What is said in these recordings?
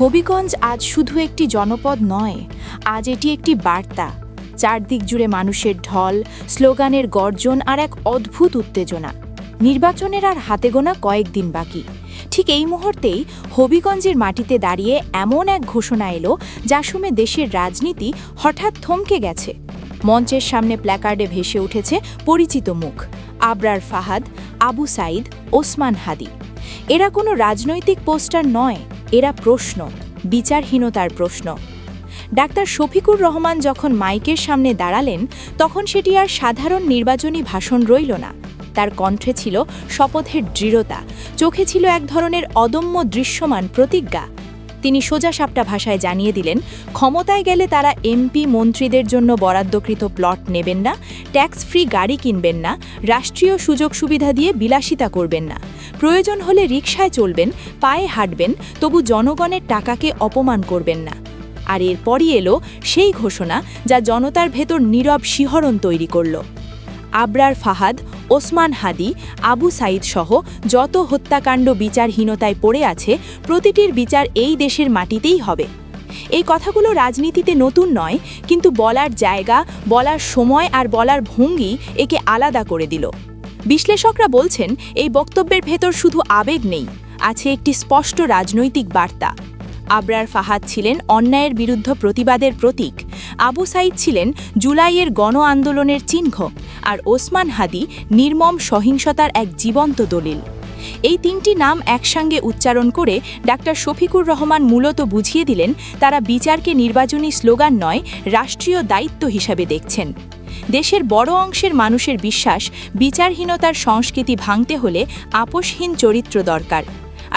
হবিগঞ্জ আজ শুধু একটি জনপদ নয়, আজ এটি একটি বার্তা। চারদিক জুড়ে মানুষের ঢল, স্লোগানের গর্জন আর এক অদ্ভুত উত্তেজনা। নির্বাচনের আর হাতে গোনা কয়েকদিন বাকি। ঠিক এই মুহূর্তেই হবিগঞ্জের মাটিতে দাঁড়িয়ে এমন এক ঘোষণা এলো, যা শুনে দেশের রাজনীতি হঠাৎ থমকে গেছে। মঞ্চের সামনে প্ল্যাকার্ডে ভেসে উঠেছে পরিচিত মুখ, আবরার ফাহাদ, আবু সাইদ ওসমান হাদি। এরা কোনো রাজনৈতিক পোস্টার নয় এরা প্রশ্ন, বিচারহীনতার প্রশ্ন। ডাক্তার শফিকুর রহমান যখন মাইকের সামনে দাঁড়ালেন, তখন সেটি আর সাধারণ নির্বাচনী ভাষণ রইল না। তার কণ্ঠে ছিল শপথের দৃঢ়তা, চোখে ছিল এক ধরনের অদম্য দৃশ্যমান প্রতিজ্ঞা। তিনি সোজা সাপটা ভাষায় জানিয়ে দিলেন, ক্ষমতায় গেলে তারা এমপি মন্ত্রীদের জন্য বরাদ্দকৃত প্লট নেবেন না ট্যাক্স ফ্রি গাড়ি কিনবেন না, রাষ্ট্রীয় সুযোগ সুবিধা দিয়ে বিলাসিতা করবেন না। প্রয়োজন হলে রিকশায় চলবেন, পায়ে হাঁটবেন, তবু জনগণের টাকাকে অপমান করবেন না। আর এরপরই এলো সেই ঘোষণা যা জনতার ভেতর নীরব শিহরণ তৈরি করল। আবরার ফাহাদ, ওসমান হাদি, আবু সাইদ সহ যত হত্যাকাণ্ড বিচারহীনতায় পড়ে আছে, প্রতিটির বিচার এই দেশের মাটিতেই হবে। এই কথাগুলো রাজনীতিতে নতুন নয়, কিন্তু বলার জায়গা, বলার সময় আর বলার ভঙ্গি একে আলাদা করে দিল। বিশ্লেষকরা বলছেন, এই বক্তব্যের ভেতর শুধু আবেগ নেই, আছে একটি স্পষ্ট রাজনৈতিক বার্তা। আবরার ফাহাদ ছিলেন অন্যায়ের বিরুদ্ধ প্রতিবাদের প্রতীক। আবু সাইদ ছিলেন জুলাইয়ের গণ আন্দোলনের চিহ্ন। আর ওসমান হাদি নির্মম সহিংসতার এক জীবন্ত দলিল। এই তিনটি নাম একসঙ্গে উচ্চারণ করে ডাক্তার শফিকুর রহমান মূলত বুঝিয়ে দিলেন, তারা বিচারকে নির্বাচনী স্লোগান নয়, রাষ্ট্রীয় দায়িত্ব হিসাবে দেখছেন। দেশের বড় অংশের মানুষের বিশ্বাস, বিচারহীনতার সংস্কৃতি ভাঙতে হলে আপোষহীন চরিত্র দরকার।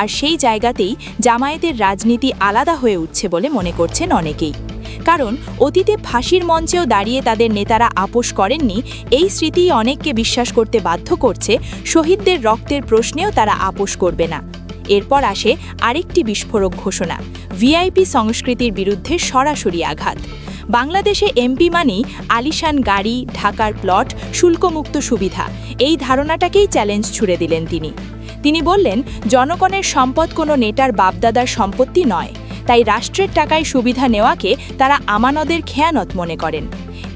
আর সেই জায়গাতেই জামায়াতের রাজনীতি আলাদা হয়ে উঠছে বলে মনে করছেন অনেকেই। কারণ অতীতে ফাঁসির মঞ্চেও দাঁড়িয়ে তাদের নেতারা আপোষ করেননি, এই স্মৃতি অনেককে বিশ্বাস করতে বাধ্য করছে, শহীদদের রক্তের প্রশ্নেও তারা আপোষ করবে না। এরপর আসে আরেকটি বিস্ফোরক ঘোষণা, ভিআইপি সংস্কৃতির বিরুদ্ধে সরাসরি আঘাত। বাংলাদেশে এমপি মানেই আলিশান গাড়ি, ঢাকার প্লট, শুল্কমুক্ত সুবিধা, এই ধারণাটাকেই চ্যালেঞ্জ ছুড়ে দিলেন তিনি। তিনি বললেন, জনগণের সম্পদ কোনো নেটার বাপদাদার সম্পত্তি নয়। তাই রাষ্ট্রের টাকায় সুবিধা নেওয়াকে তারা আমানদের খেয়ানত মনে করেন।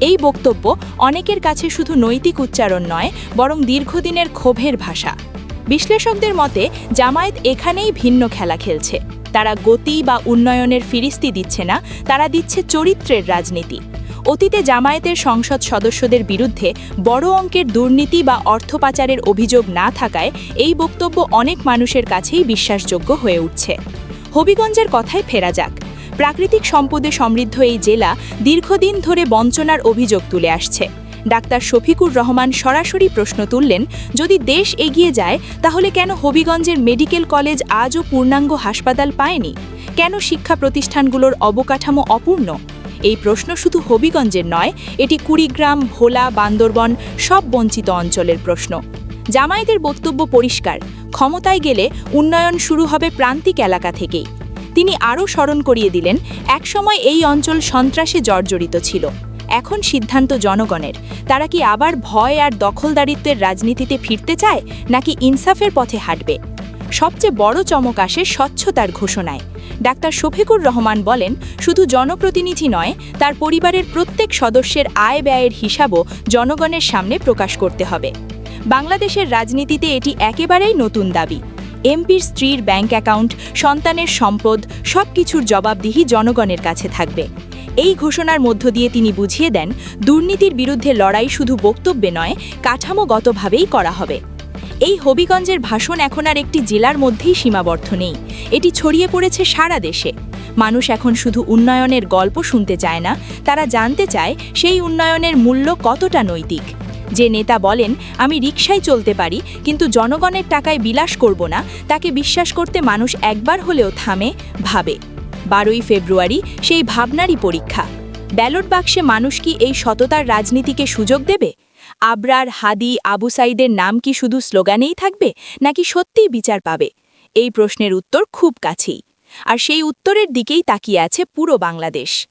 এই বক্তব্য অনেকের কাছে শুধু নৈতিক উচ্চারণ নয়, বরং দীর্ঘদিনের ক্ষোভের ভাষা। বিশ্লেষকদের মতে, জামায়াত এখানেই ভিন্ন খেলা খেলছে। তারা গতি বা উন্নয়নের ফিরিস্তি দিচ্ছে না, তারা দিচ্ছে চরিত্রের রাজনীতি। অতীতে জামায়াতের সংসদ সদস্যদের বিরুদ্ধে বড় অঙ্কের দুর্নীতি বা অর্থ পাচারের অভিযোগ না থাকায় এই বক্তব্য অনেক মানুষের কাছেই বিশ্বাসযোগ্য হয়ে উঠছে। হবিগঞ্জের কথায় ফেরা যাক। প্রাকৃতিক সম্পদে সমৃদ্ধ এই জেলা দীর্ঘদিন ধরে বঞ্চনার অভিযোগ তুলে আসছে। ডাক্তার শফিকুর রহমান সরাসরি প্রশ্ন তুললেন, যদি দেশ এগিয়ে যায়, তাহলে কেন হবিগঞ্জের মেডিকেল কলেজ আজও পূর্ণাঙ্গ হাসপাতাল পায়নি? কেন শিক্ষা প্রতিষ্ঠানগুলোর অবকাঠামো অপূর্ণ? এই প্রশ্ন শুধু হবিগঞ্জের নয়, এটি কুড়িগ্রাম, ভোলা, বান্দরবন সব বঞ্চিত অঞ্চলের প্রশ্ন। জামায়াতের বক্তব্য পরিষ্কার, ক্ষমতায় গেলে উন্নয়ন শুরু হবে প্রান্তিক এলাকা থেকেই। তিনি আরও স্মরণ করিয়ে দিলেন, একসময় এই অঞ্চল সন্ত্রাসে জর্জরিত ছিল। এখন সিদ্ধান্ত জনগণের। তারা কি আবার ভয় আর দখলদারিত্বের রাজনীতিতে ফিরতে চায়, নাকি ইনসাফের পথে হাঁটবে? সবচেয়ে বড় চমক আসে স্বচ্ছতার ঘোষণায়। ডাক্তার শফিকুর রহমান বলেন, শুধু জনপ্রতিনিধি নয়, তার পরিবারের প্রত্যেক সদস্যের আয় ব্যয়ের হিসাবও জনগণের সামনে প্রকাশ করতে হবে। বাংলাদেশের রাজনীতিতে এটি একেবারেই নতুন দাবি। এমপির স্ত্রীর ব্যাংক অ্যাকাউন্ট, সন্তানের সম্পদ সব কিছুর জবাবদিহি জনগণের কাছে থাকবে। এই ঘোষণার মধ্য দিয়ে তিনি বুঝিয়ে দেন, দুর্নীতির বিরুদ্ধে লড়াই শুধু বক্তব্যে নয়, কাঠামোগতভাবেই করা হবে। এই হবিগঞ্জের ভাষণ এখন আর একটি জেলার মধ্যেই সীমাবদ্ধ নেই। এটি ছড়িয়ে পড়েছে সারা দেশে। মানুষ এখন শুধু উন্নয়নের গল্প শুনতে চায় না, তারা জানতে চায় সেই উন্নয়নের মূল্য কতটা নৈতিক। যে নেতা বলেন, আমি রিকশায় চলতে পারি, কিন্তু জনগণের টাকায় বিলাস করব না, তাকে বিশ্বাস করতে মানুষ একবার হলেও থামে, ভাবে। বারোই ফেব্রুয়ারি সেই ভাবনারই পরীক্ষা। ব্যালট বাক্সে মানুষ কি এই সততার রাজনীতিকে সুযোগ দেবে? আবরার, হাদি, আবু সাইদের নাম কি শুধু স্লোগানেই থাকবে, নাকি সত্যিই বিচার পাবে? এই প্রশ্নের উত্তর খুব কাছেই। আর সেই উত্তরের দিকেই তাকিয়ে আছে পুরো বাংলাদেশ।